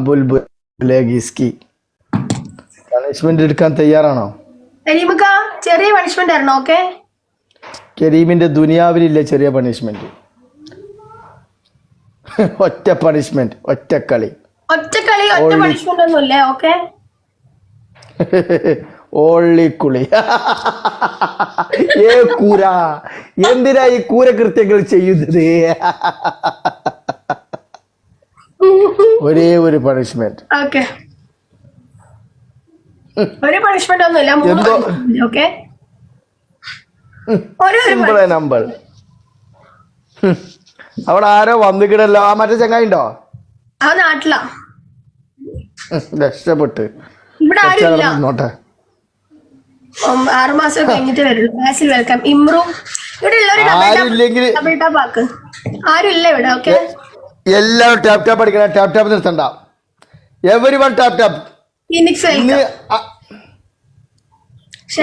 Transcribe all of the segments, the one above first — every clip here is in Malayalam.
ബുൽബുലേഗിസ്കി പണിഷ്മെന്റ് എടുക്കാൻ തയ്യാറാണോ? കരീമക്ക ചെറിയ പണിഷ്മെന്റ് തരണം ഓക്കെ കരീമിന്റെ ദുനിയാവിലില്ല ചെറിയ പണിഷ്മെന്റ് ഒറ്റ പണിഷ്മെന്റ് ഒറ്റക്കളി ഒറ്റക്കളി ഒറ്റ കളി ഒറ്റ Only- പണിഷ്മെന്റ് ഒന്നും ഇല്ലേ ഓക്കെ ഓള്ളി കുളി. ഏ കൂര? എന്തിനാ ഈ കൂര കൃത്യങ്ങൾ ചെയ്യുന്നത്? ഒരേ ഒരു പണിഷ്മെന്റ് ഓക്കെ ഒരു പണിഷ്മെന്റ് ഒന്നുമില്ല. എന്തോ- ഓക്കെ സിമ്പിൾ നമ്പർ അവിടെ ആരോ വന്നിക്കിടല്ലോ. ആ മറ്റേ ചങ്ങായി ഉണ്ടോ ആ നാട്ടിലാ. രക്ഷപ്പെട്ട്. ഇവിടെ നോട്ടെ. ഉം, ആറ് മാസം കഴിഞ്ഞിട്ട് വരുള്ളൂ. ബാസിൽ വെൽക്കം ഇമ്രു. ഇവിടെ ആരും ഇല്ല ഇവിടെ ഓക്കെ എല്ലാവരും ടാപ്പ് ടാപ്പ് അടിക്കണം. ടാപ്പ് ടാപ്പ് നിർത്തണ്ട. എവരി വൺ ടാപ്പ് ടാപ്പ് ഇന്ന്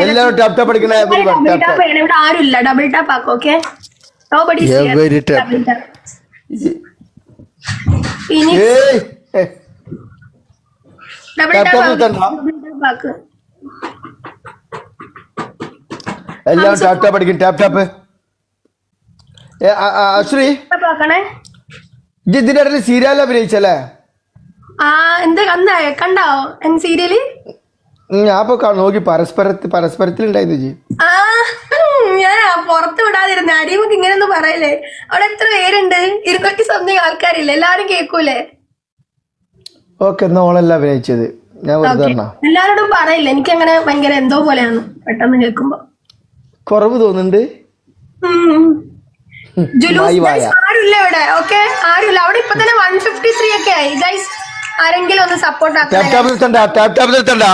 എല്ലാവരും ടാപ്പ് ടാപ്പ് അടിക്കണം. Every one tap tap tap ഇവിടെ ആരും ഇല്ല ഡബിൾ ടാപ്പ് ആക്ക് okay tap. Phoenix double tap നിർത്തണ്ട. Double tap എല്ലാവരും ടാപ്പ് ടാപ്പ് അടിക്കും ടാപ്പ് ടാപ്പ് അശ്രീ. ടാപ്പ് ഇതിന്റെ ഇടയിൽ സീരിയൽ അഭിനയിച്ചല്ലേ ആ എന്ത് കണ്ടാ? കണ്ടോ സീരിയൽ ഞാൻ ഇപ്പൊ നോക്കി പരസ്പരത്തിൽ പരസ്പരത്തിൽ ഉണ്ടായിരുന്നു ജി ആ ഞാൻ പുറത്ത് വിടാതിരുന്ന. അടിമുക്ക് ഇങ്ങനെയൊന്നും പറയല്ലേ? അവിടെ എത്ര പേരുണ്ട്? ഇരുന്നൂറ്റി സംതിങ് ആൾക്കാരില്ലേ? എല്ലാരും കേൾക്കൂലേ ഓക്കെ എന്നാ ഓളല്ല അഭിനയിച്ചത്. ഞാൻ എല്ലാരോടും പറയില്ല? എനിക്കങ്ങനെ ഭയങ്കര എന്തോ പോലെയാണ് പെട്ടെന്ന് കേൾക്കുമ്പോ. കുറവ് തോന്നുന്നുണ്ട്? ആരുമില്ല ഇവിടെ. ഓക്കെ ആരുമില്ല. അവിടെ ഇപ്പൊ തന്നെ വൺ ഫിഫ്റ്റി ത്രീ ഒക്കെ ആയി. ഗൈസ് ആരെങ്കിലും ഒന്ന് സപ്പോർട്ട് ടാപ്പ് ആക്കണം ടാപ്പ് നിർത്തണ്ട ടാപ്പ് ടാപ്പ് നിർത്തണ്ട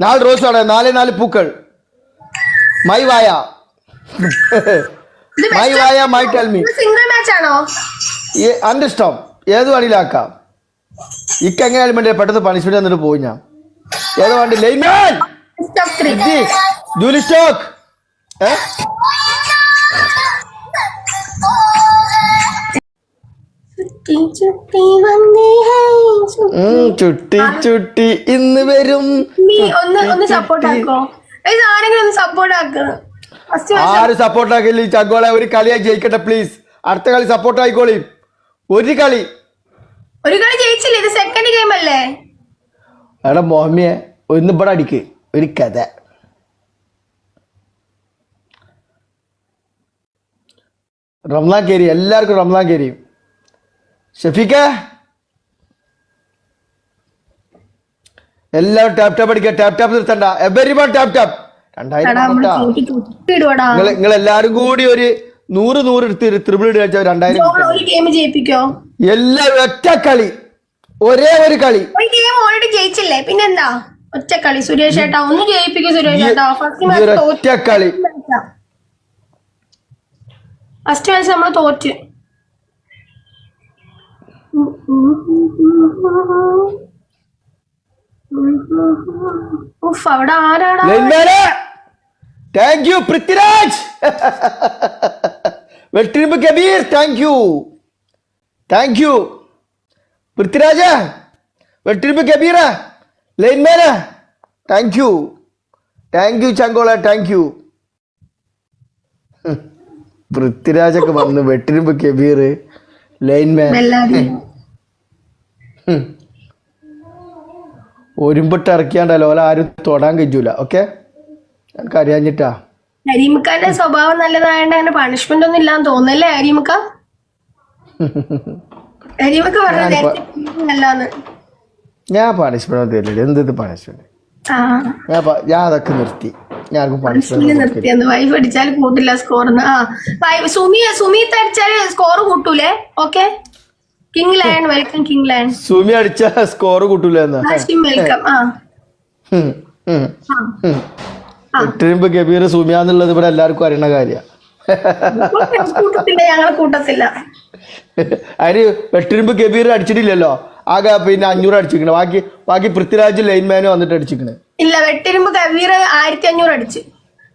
നാല് റോസ് ആണ് നാല് നാല് പൂക്കൾ. മൈ വായ. മൈ വായ മൈ ടെൽ മീ സിംഗിൾ മാച്ച് ആണോ? അന്റെ ഇഷ്ടം. ഏത് വേണിയിലാക്കാം ഇക്ക് എങ്ങനെയാലും വേണ്ടി പെട്ടെന്ന് പണിഷ്മെന്റ് തന്നിട്ട് പോയി ഞാൻ. ഏത് വേണ്ടി? ലൈമാൻ. ജൂലി സ്റ്റോക്ക് ഏ? ചുറ്റി ചുട്ടി വന്നേ ചുട്ടി. ചുട്ടി ഇന്ന് വരും. നീ ഒന്ന് ഒന്ന് സപ്പോർട്ട് ആക്കോ ഗൈസ് ആരെങ്കിലും ഒന്ന് സപ്പോർട്ട് ആക്ക് ഫസ്റ്റ് ആര് സപ്പോർട്ട് ആക്കില്ല ഈ ചഗോളെ ഒരു കളിയായി ജയിക്കട്ടെ പ്ലീസ് അടുത്ത കളി സപ്പോർട്ട് ആയിക്കോളി ഒരു കളി. ഒരു കളി ജയിച്ചില്ലേ? ഇത് സെക്കൻഡ് ഗെയിം അല്ലേ? എടാ മോഹമ്മിയെ ഒന്ന് ഇവിടെ അടിക്ക്. ഒരു കഥ. റംലാൻ കേരി എല്ലാവർക്കും റംലാൻ കേരി ഷഫീക്ക എല്ലാം ടാപ്പ് ടാപ്പ് അടിക്കുക ടാപ്പ് ടാപ്പ് നിർത്തണ്ട. എവരി വൺ ടാപ്പ് ടാപ്പ് രണ്ടായിരം നിങ്ങൾ എല്ലാരും കൂടി ഒരു നൂറ് നൂറ് എടുത്ത് ത്രിപിൾ ഇടുക രണ്ടായിരം എല്ലാവരും ഒറ്റ കളി. ഒരേ ഒരു കളി. ഗെയിം ഓൾറെഡി ജയിച്ചില്ലേ? പിന്നെന്താ? ഒറ്റ കളി. സുരേഷ് ഏട്ടാ ഒന്ന് ജയിപ്പിക്കും സുരേഷ് ഏട്ടാ. ഫസ്റ്റ് മാച്ച് തോറ്റ് ഒറ്റ കളി. ഫസ്റ്റ് മാച്ച് നമ്മൾ തോറ്റ്. ഉഫ് അവിടെ ആരാടാ? Thank you Prithviraj. വെട്ടിരുമ്പ് Kabeer thank you thank you Prithviraja വെട്ടിരുമ്പ് കബീറ ലൈൻമാന താങ്ക് യു താങ്ക് യു ചങ്കോള താങ്ക് യു പൃഥ്വിരാജൊക്കെ വന്ന് വെട്ടിരുമ്പ് കബീർ ലൈൻമാൻ ഒരുമ്പിട്ട് ഇറക്കിയാണ്ടല്ലോ ഓല ആരും തൊടാൻ കഴിയൂല. ഓക്കെ? എനിക്ക് അറിയാഞ്ഞിട്ടാ. അരിമുക്കാന്റെ സ്വഭാവം നല്ലതായോണ്ട് അങ്ങനെ പണിഷ്മെന്റ് ഒന്നും ഇല്ലാന്ന് തോന്നല്ലേ അരിമുക്ക പറഞ്ഞത് ഞാൻ പണിഷ്മെന്റ് തരില്ല. എന്ത് പണിഷ്മെന്റ് ഞാൻ അതൊക്കെ നിർത്തി. നിർത്തിയെന്ന് വൈഫ് അടിച്ചാൽ കൂട്ടില്ല സ്കോർ ആ വൈ- സുമി സുമീത്ത് അടിച്ചാൽ score കൂട്ടൂലേ? Okay king lion welcome king lion Sumi അടിച്ച സ്കോർ കൂട്ടൂല വെൽക്കം ആ. എട്ടിരുമ്പ് സുമിയാന്നുള്ളത് ഇവിടെ എല്ലാവർക്കും അറിയണ കാര്യമാണ് കൂട്ടത്തില്ല ഞങ്ങൾ കൂട്ടത്തില്ല. അതിന് വെട്ടിരുമ്പ് ഗബീർ അടിച്ചിട്ടില്ലല്ലോ. ആകെ പിന്നെ അഞ്ഞൂറ് അടിച്ചിരിക്കണേ. ബാക്കി ബാക്കി പൃഥ്വിരാജ് ലൈൻമാനും വന്നിട്ട് അടിച്ചിരിക്കണേ. ഇല്ല വെട്ടിരുമ്പ് കബീർ ആയിരത്തി അഞ്ഞൂറ് അടിച്ച്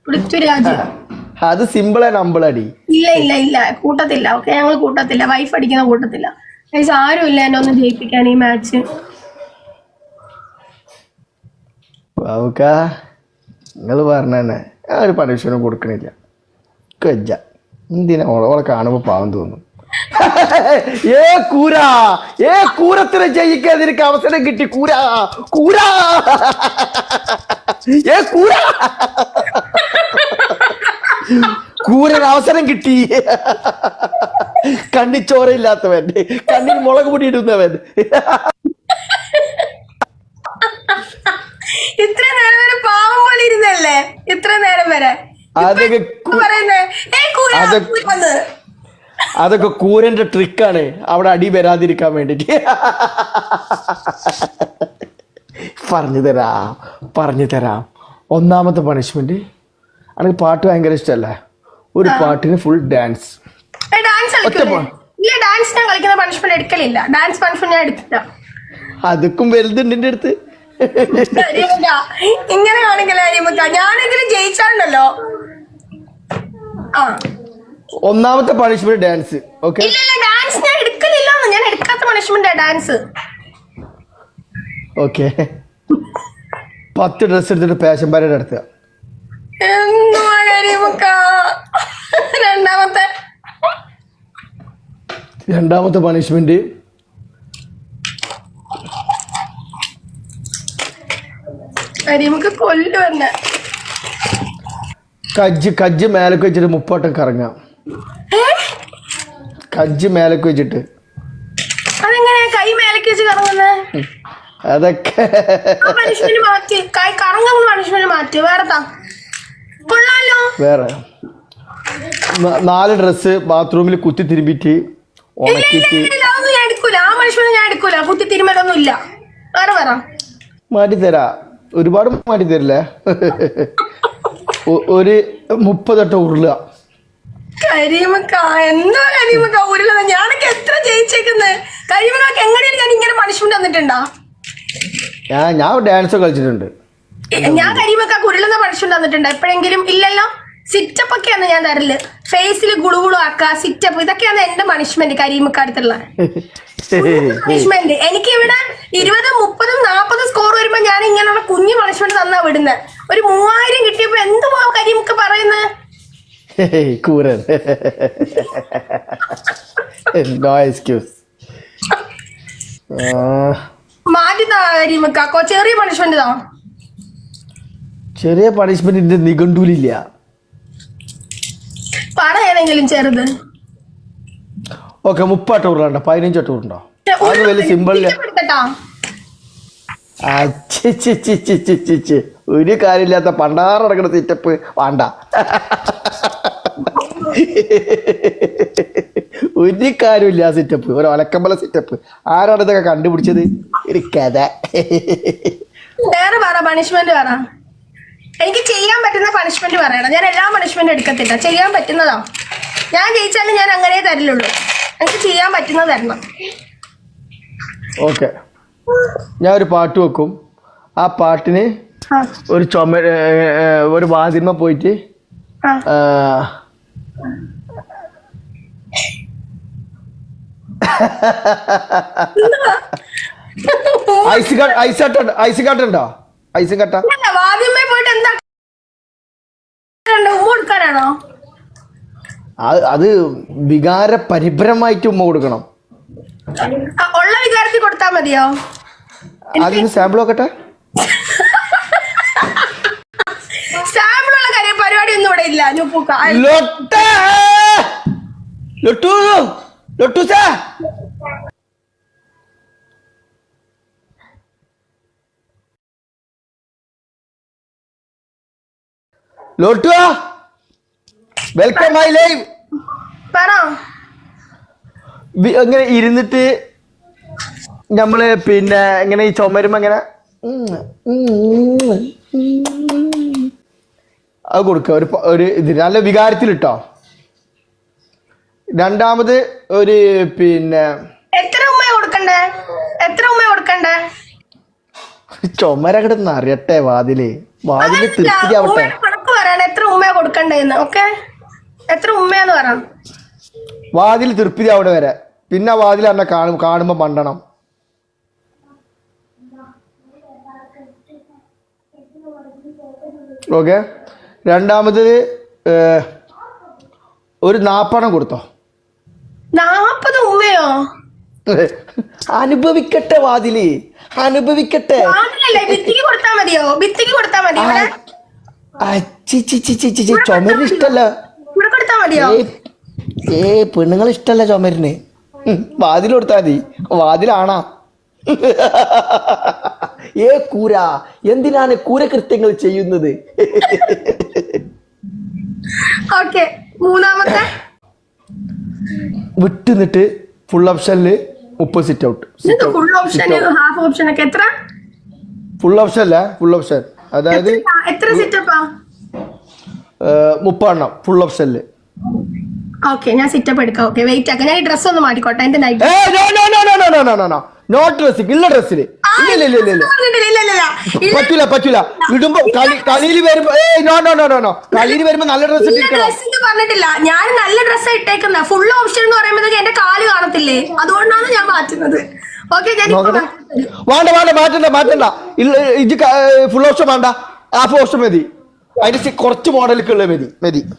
പൃഥ്വിരാജ് അത് സിമ്പിൾ അടി. ഇല്ല ഇല്ല ഇല്ല. കൂട്ടത്തില്ല. ഓക്കെ ഞങ്ങൾ കൂട്ടത്തില്ല. വൈഫ് അടിക്കുന്ന കൂട്ടത്തില്ല. ആരും ഇല്ല എന്നെ ഒന്ന് ജയിപ്പിക്കാൻ ഈ മാച്ച് നിങ്ങൾ പറഞ്ഞ തന്നെ. ഞാൻ ഒരു പണിഷ്മെന്റ് കൊടുക്കണില്ല. കജ്ജ. എന്തിനാ? ഓളെ കാണുമ്പോൾ കാണുമ്പോ പാവം തോന്നും. ഏ കൂര ഏ കൂരത്തിനെ ജയിക്കാൻ നിനക്ക് അവസരം കിട്ടി കൂര കൂര. ഏ കൂര. കൂരന് അവസരം കിട്ടി. കണ്ണി ചോരയില്ലാത്തവൻ കണ്ണിൽ മുളക് പൊടി ഇടുന്നവൻ. ഇത്ര നേരം വരെ പാവം പോലെ ഇരുന്നല്ലേ? ഇത്ര നേരം വരെ. അതൊക്കെ പറയുന്നേ അതൊക്കെ കൂരന്റെ ട്രിക്കാണ് അവിടെ അടി വരാതിരിക്കാൻ വേണ്ടിട്ട്. പറഞ്ഞു തരാം പറഞ്ഞു തരാം. ഒന്നാമത്തെ പണിഷ്മെന്റ് അല്ലെങ്കിൽ പാട്ട് ഭയങ്കര ഇഷ്ടമല്ലേ ഒരു പാട്ടിന് ഫുൾ ഡാൻസ് ഒറ്റ ഇല്ല ഡാൻസ് ഞാൻ കളിക്കുന്ന പണിഷ്മെന്റ് എടുക്കലില്ല. ഡാൻസ് പണിഷ്മെന്റ് ഞാൻ എടുത്തില്ല. അതുക്കും വലുതുണ്ട് എന്റെ അടുത്ത്. ഇങ്ങനെ കാണിക്കല അരിമുക്ക ഞാനെങ്കിലും ജയിച്ചാണ്ടല്ലോ ആ. ഒന്നാമത്തെ പണിഷ്മെന്റ് ഡാൻസ് ഓക്കെ ഡാൻസ് ഞാൻ എടുക്കലില്ല ഞാൻ എടുക്കാത്ത പണിഷ്മെന്റ് ഡാൻസ് ഓക്കെ പത്ത് ഡ്രസ് എടുത്തിട്ട് പാഷൻ എന്തുവാ അരിമുക്ക രണ്ടാമത്തെ. രണ്ടാമത്തെ പണിഷ്മെന്റ് അരിമുക്ക് കൊല്ലു എന്നെ കജ്ജ് കജ്ജ് മേലൊക്കെ വെച്ചിട്ട് മുപ്പോട്ടം കറങ്ങാം? കജ്ജ് മേലക്ക് വെച്ചിട്ട്. കൈ മേലക്ക് വെച്ച് കറങ്ങുന്നത് അതൊക്കെ. ആ പണിഷ്മെന്റ് മാറ്റി. കൈ കറങ്ങുന്ന പണിഷ്മെന്റ് മാറ്റി. വേറെ താ കൊള്ളാലോ. വേറെ. നാല് ഡ്രസ്സ് ബാത്റൂമിൽ കുത്തി തിരുമ്പിട്ട് ഇല്ല, അതൊന്നും ഞാൻ എടുക്കൂല. ആ പണിഷ്മെന്റ് ഞാൻ എടുക്കൂല. കുത്തി തിരുമലൊന്നും ഇല്ല. വേറെ പറ. മാറ്റിത്തരാ. ഒരുപാട് മാറ്റിത്തരില്ലേ? ഒരു മുപ്പതെട്ട ഉരുളുക കരിമക്ക എന്താ കരിമക്ക? ഉരുളത് ഞാനൊക്കെ എത്ര ജയിച്ചേക്കുന്നത് കരിമക്കാക്ക് എങ്ങനെയാണ് ഞാൻ ഇങ്ങനെ പണിഷ്മെന്റ് തന്നിട്ടുണ്ടാ? ഞാൻ ഞാൻ ഡാൻസ് കളിച്ചിട്ടുണ്ട്. ഞാൻ കരിമക്കാക്ക് ഉരുളുന്ന പണിഷ്മെന്റ് തന്നിട്ടുണ്ട്? എപ്പോഴെങ്കിലും? ഇല്ലല്ലോ? സിറ്റപ്പ് ഒക്കെയാണ് ഞാൻ തരൽ. ഫേസിൽ ഗുളുഗുളു ആക്ക സിറ്റപ്പ് ഇതൊക്കെയാണ് എന്റെ പണിഷ്മെന്റ് കരിമക്കാടുത്തുള്ള പണിഷ്മെന്റ് എനിക്ക് ഇവിടെ ഇരുപതും മുപ്പതും നാപ്പതും സ്കോർ വരുമ്പോ ഞാൻ ഇങ്ങനെയുള്ള കുഞ്ഞു പണിഷ്മെന്റ് തന്നാ വിടുന്നത് ഒരു മൂവായിരം കിട്ടിയപ്പോ എന്തുവാ കരീമക്ക പറയുന്നത് നോ എക്സ്ക്യൂസ് മാറ്റി താ കരിമുക്ക ചെറിയ പണിഷ്മെന്റ് താ ചെറിയ പണിഷ്മെന്റിന്റെ നിഘണ്ടൂലില്ല പറ ഏതെങ്കിലും ചെറുത്. ഓക്കെ മുപ്പാട്ട് ഉരുളുണ്ടോ പതിനഞ്ചോ ഉരുണ്ടോ അത് വലിയ സിമ്പിളില്ല ഒരു കാര്യമില്ലാത്ത പണ്ടാറ് നടക്കുന്ന സിറ്റപ്പ് വേണ്ട. ഒരു കാര്യമില്ല ആ സെറ്റപ്പ് ഒരു ഒലക്കമ്പല സെറ്റപ്പ് ആരാണ് ഇതൊക്കെ കണ്ടുപിടിച്ചത്? ഒരു കഥ. വേറെ പറ പണിഷ്മെന്റ് പറ. എനിക്ക് ചെയ്യാൻ പറ്റുന്ന പണിഷ്മെന്റ് പറയണം. ഞാൻ എല്ലാ പണിഷ്മെന്റും എടുക്കത്തില്ല. ചെയ്യാൻ പറ്റുന്നതാ. ഞാൻ ജയിച്ചാലും ഞാൻ അങ്ങനെ തരില്ലുള്ളൂ എനിക്ക് ചെയ്യാൻ പറ്റുന്നത് തരണം. ഓക്കെ. ഞാൻ ഒരു പാട്ട് വെക്കും. ആ പാട്ടിന് ഒരു ചുമ ഒരു വാതിന്മ പോയിട്ട് ഐസ് ഐസ് കട്ട് ഐസ് കട്ട് ഉണ്ടോ? ഐസ് കട്ട. അല്ല, പോയിട്ട് എന്താ കൊടുക്കാനാണോ? അത് അത് വികാര പരിഭ്രമായിട്ട് ഉമ്മ കൊടുക്കണം. ഉള്ള വികാരത്തിൽ കൊടുത്താ മതിയോ? അതിന് സാമ്പിൾ നോക്കട്ടെ സാമ്പിളുള്ള കാര്യം പരിപാടി ഒന്നും ഇവിടെ ഇല്ല. ലൊട്ട! ലൊട്ടു ലൊട്ടു സാ. ലോട്ടു വെൽക്കം മൈ ലൈവ് ഇങ്ങനെ ഇരുന്നിട്ട് നമ്മൾ പിന്നെ ഇങ്ങനെ ഈ ഉം, ഉം. അത് കൊടുക്കുക. ഒരു ഒരു ഇത് നല്ല വികാരത്തിലിട്ടോ. രണ്ടാമത് ഒരു പിന്നെ എത്ര ഉമ്മ കൊടുക്കണ്ടേ? എത്ര ഉമ്മ കൊടുക്കണ്ടേ? ചുമര കിടന്ന് അറിയട്ടെ വാതിൽ. വാതിൽ തൃപ്തിയാവട്ടെ കണക്ക് പറയണം. എത്ര ഉമ്മ കൊടുക്കണ്ടേന്ന് ഓക്കെ? എത്ര ഉമ്മയാന്ന് പറ. വാതിൽ തൃപ്തി അവിടെ വരെ. പിന്നെ വാതിൽ എന്നെ കാണും കാണുമ്പോ മണ്ടണം. ഓക്കെ? രണ്ടാമത് ഒരു നാപ്പണം കൊടുത്തോ. നാപ്പത് ഉമ്മയോ അനുഭവിക്കട്ടെ വാതിൽ. അനുഭവിക്കട്ടെ. കൊടുത്താ മതിയോ? ഭിത്തിക്ക് കൊടുത്താ ചുമരിന് ഇഷ്ടല്ല. ഇവിടെ കൊടുത്താ മതിയോ? ഏ പെണ്ണുങ്ങൾ ഇഷ്ടല്ല ചുമരിന്. വാതിൽ കൊടുത്താ മതി. വാതിലാണാ. ഏ കൂര. എന്തിനാണ് കൂര കൃത്യങ്ങൾ ചെയ്യുന്നത്? ഓക്കെ മൂന്നാമത്തെ. വിട്ട് ഫുൾ ഓപ്ഷനിൽ opposite sit out full option half option ഒക്കെ എത്ര? ഫുൾ ഓപ്ഷൻ അല്ല ഫുൾ ഓപ്ഷൻ അതായത് എത്ര സിറ്റപ്പാ മുപ്പെണ്ണം ഫുൾ ഓപ്ഷനിൽ ഓക്കെ ഞാൻ സിറ്റപ്പ് എടുക്കാം. ഓക്കെ വെയിറ്റ് ആക്കാം. ഞാൻ ഡ്രസ്സ് ഒന്ന് മാറ്റിക്കോട്ടെ എന്റെ നൈറ്റ് നോ ഡ്രസ്സിംഗ് ഇല്ല ഡ്രസ്സിൽ പറ്റൂല പറ്റൂല. ഇടുമ്പോ കളി കളിയിൽ വരുമ്പോ ഏ no no no no no. കളിയിൽ വരുമ്പോ നല്ല ഡ്രസ് പറഞ്ഞിട്ടില്ല. ഞാൻ നല്ല ഡ്രസ് ഇട്ടേക്കുന്ന. ഫുൾ ഓപ്ഷൻ എന്ന് പറയുമ്പോഴത്തേക്ക് എന്റെ കാൽ കാണത്തില്ലേ? അതുകൊണ്ടാണ് ഞാൻ മാറ്റുന്നത്. വേണ്ട വേണ്ട മാറ്റണ്ട മാറ്റണ്ട. ഇത് ഫുൾ ഓപ്ഷൻ വേണ്ട. ഹാഫ് ഓപ്ഷൻ മതി. അതിന്റെ കുറച്ച് മോഡലൊക്കെ ഉള്ള മതി. മതി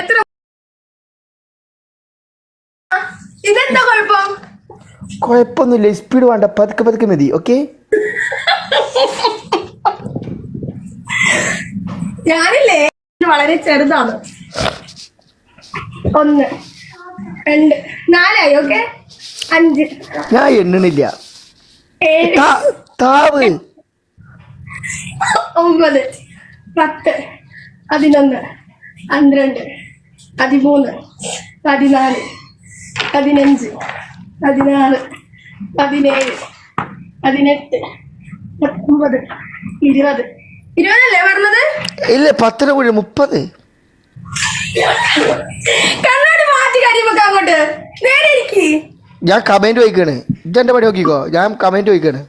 എത്ര ഇതെന്താ കുഴപ്പം? കുഴപ്പമൊന്നുമില്ല. സ്പീഡ് വേണ്ട. പതുക്കെ പതുക്കെ മതി ഓക്കെ ഞാനില്ലേ വളരെ ചെറുതാണ്. ഒന്ന് രണ്ട് നാലായി ഓക്കെ അഞ്ച്. ഞാൻ എണ്ണണില്ല. താവ്. ഒമ്പത്. പത്ത്. പതിനൊന്ന്. പന്ത്രണ്ട്. പതിമൂന്ന്. പതിനാല്. പതിനഞ്ച് പതിനാറ് പതിനേഴ് പതിനെട്ട് പത്തൊമ്പത് ഇരുപത്. ഇരുപതല്ലേ പറഞ്ഞത്? ഇല്ല പത്തിന് കൂടി മുപ്പത്. കണ്ണാടി മാറ്റി കരിമൊക്കെ അങ്ങോട്ട്. നേരെ ഇരിക്കി. ഞാൻ കമന്റ് വയ്ക്കാണ്. ഇതെന്റെ പണി നോക്കിക്കോ. ഞാൻ കമന്റ് വയ്ക്കാണ്.